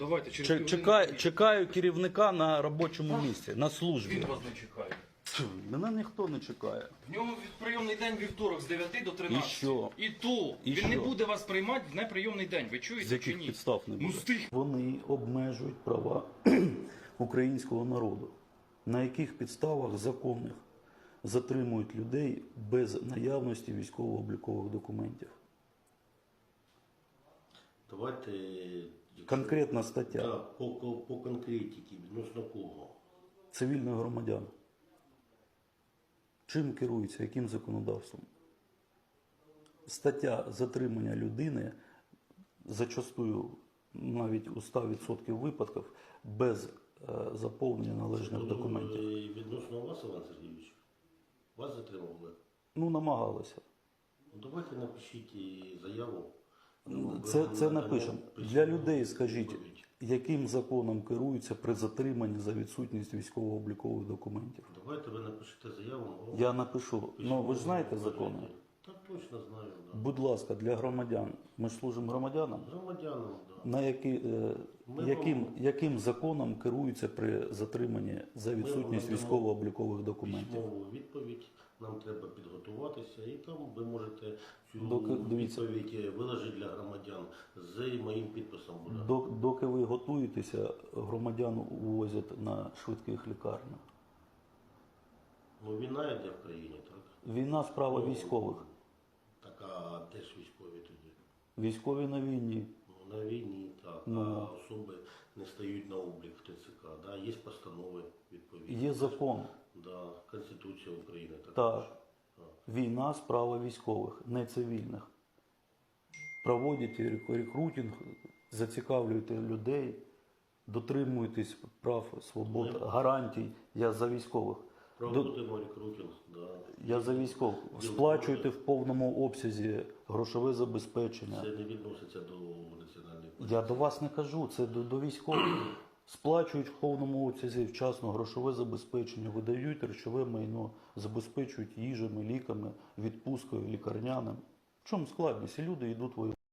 Давайте через Чек- півгодини Чекаю, чекаю керівника на робочому місці, на службі. Він вас не чекає. Тьфу, Мене ніхто не чекає. В нього від- прийомний день вівторок з 9 до 13. І що? І то. І він не що? буде вас приймати в неприйомний день. Ви чуєте З чи яких ні? підстав не Ну буде? з тих. Вони обмежують права українського народу. На яких підставах законних затримують людей без наявності військово-облікових документів? Давайте Конкретна стаття Да, по, по, по конкретиці, відносно кого. цивільних громадян. Чим керується, яким законодавством? Стаття затримання людини зачастую навіть у 100% випадків без е, заповнення належних документів. е, Відносно вас, Іван Сергійович, вас затримували. Ну, намагалися. Ну, давайте напишіть і заяву. Ну, Це, це напишемо. Для людей скажіть, яким законом керуються при затриманні за відсутність військово-облікових документів? Давайте ви напишете заяву. ну, Я напишу. Ну, ви ж знаєте закони? Так точно знаю, да. Будь ласка, для громадян. Ми ж служимо громадянам. Громадянам, да. На які, е, Ми яким, вам- яким законом керуються при затриманні за відсутність військово-облікових документів? Письмову відповідь. Нам треба підготуватися, і там ви можете цю Доки- дивіться. відповідь виложити для громадян з моїм підписом буде. Док- Доки ви готуєтеся, громадян увозять на швидких лікарнях. Ну, війна йде в країні, так? Війна справа Ну, військових. Так, а де ж військові тоді? Військові на війні. Ну, на війні, так. Ну. А особи не стають на облік в ТЦК. Да? Є постанови відповідні. Є закон. Да, Конституція України також. Так. Війна справа військових, не цивільних. Проводите рек- рекрутинг, зацікавлюєте людей, дотримуєтесь прав, свобод, гарантій. Я за військових. До- рекрутинг, да. Я за військових. Сплачуєте в повному обсязі грошове забезпечення. Це не відноситься до національної поліції. Я до вас не кажу, це до, до військових. Сплачують в повному обсязі вчасно грошове забезпечення, видають речове майно, забезпечують їжами, ліками, відпусткою, лікарняним. В чому складність? І люди йдуть воювати.